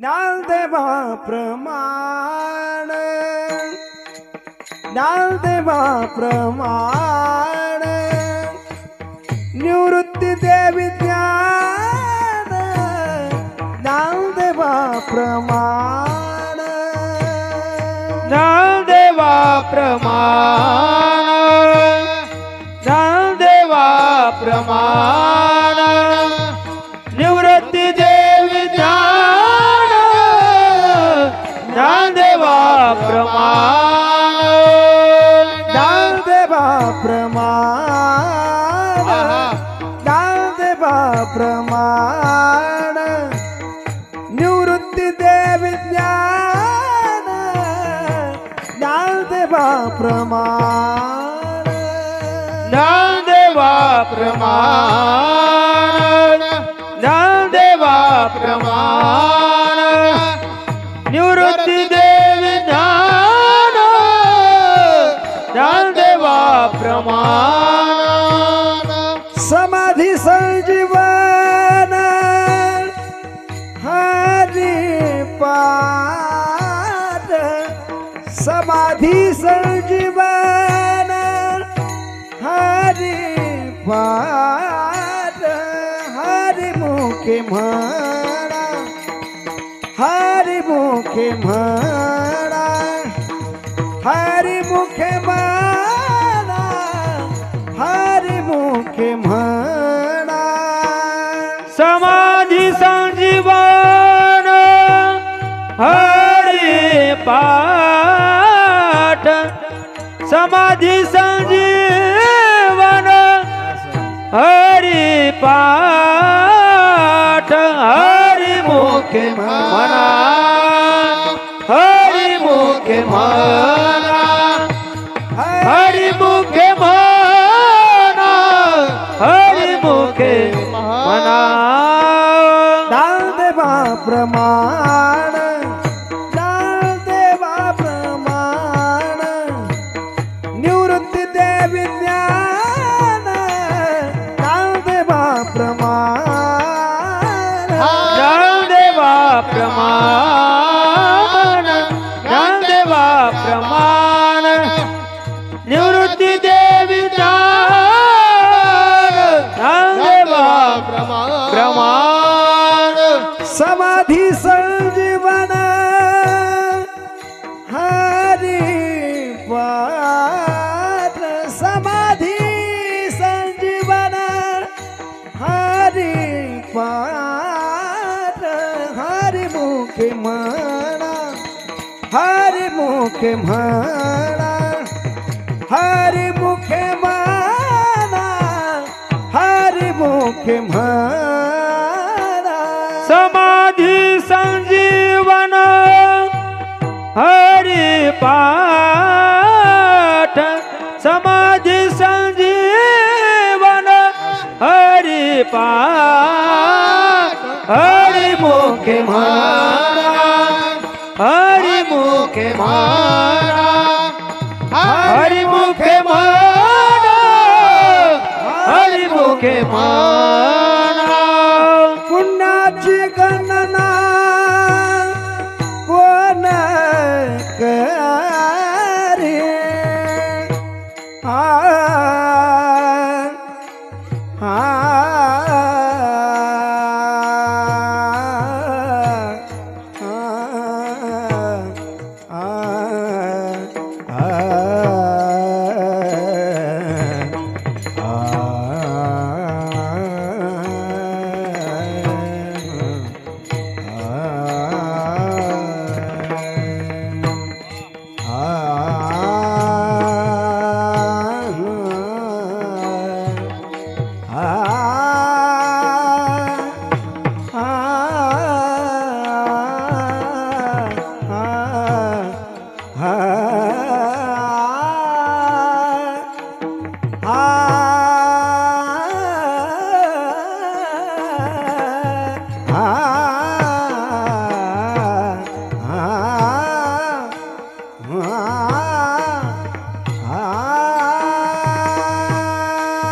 ज्ञानदेवाप्रमाण ज्ञानदेवाप्रमाण निवृत्ती देवी ज्ञान. ज्ञानदेवाप्रमाण ज्ञानदेवाप्रमाण ज्ञानदेवाप्रमाण प्रमाण ज्ञानदेवा प्रमाण ज्ञानदेवा प्रमाण निवृत्ती देवी ज्ञान ज्ञानदेवा प्रमाण ज्ञानदेवा प्रमाण ज्ञानदेवा प्रमाण प्रमाण समाधी संजीवन हरि पाठ समाधी संजीवन हरि पाठ हरि मुखे म्हणा हरि मुखे म्हणा हरि मुखे म्हणा समाधी संजीवन हरि पाठ। समाधि संजीवन हरि पाठ। हरि मुखे मना हरि मुखे मना हरि मुखे प्रमाण। मुख म्हणा हरि मुख म्हणा हरि मुख म्हणा हरि मुख म्हणा समाधि संजीवन, हरि पाठ। समाधि संजीवन, हरि पाठ। हरि मुखे मारा মুখে মারা হরি মুখে মারা হরি মুখে মারা। ah.